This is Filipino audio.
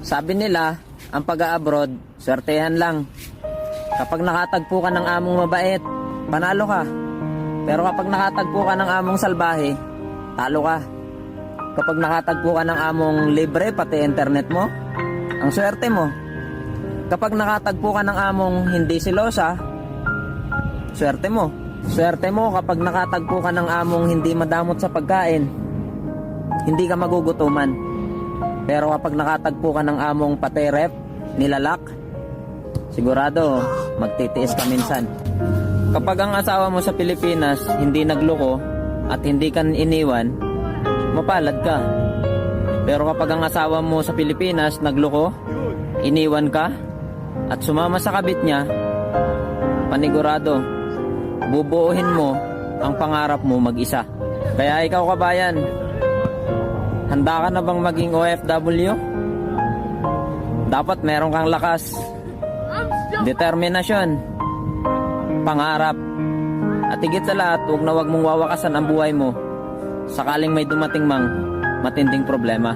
Sabi nila, ang pag-abroad, swertehan lang. Kapag nakatagpo ka ng among mabait, panalo ka. Pero kapag nakatagpo ka ng among salbahe, talo ka. Kapag nakatagpo ka ng among libre, pati internet mo, ang swerte mo. Kapag nakatagpo ka ng among hindi silosa, swerte mo. Swerte mo kapag nakatagpo ka ng among hindi madamot sa pagkain, hindi ka magugutuman. Pero kapag nakatagpo ka ng among pati rep, nilalak, sigurado magtitiis ka minsan. Kapag ang asawa mo sa Pilipinas hindi nagloko at hindi ka iniwan, mapalad ka. Pero kapag ang asawa mo sa Pilipinas nagloko, iniwan ka, at sumama sa kabit niya, panigurado, bubuuhin mo ang pangarap mo mag-isa. Kaya ikaw kabayan, handa ka na bang maging OFW? Dapat meron kang lakas, determinasyon, pangarap, at higit sa lahat, huwag na huwag mong wawakasan ang buhay mo sakaling may dumating mang matinding problema.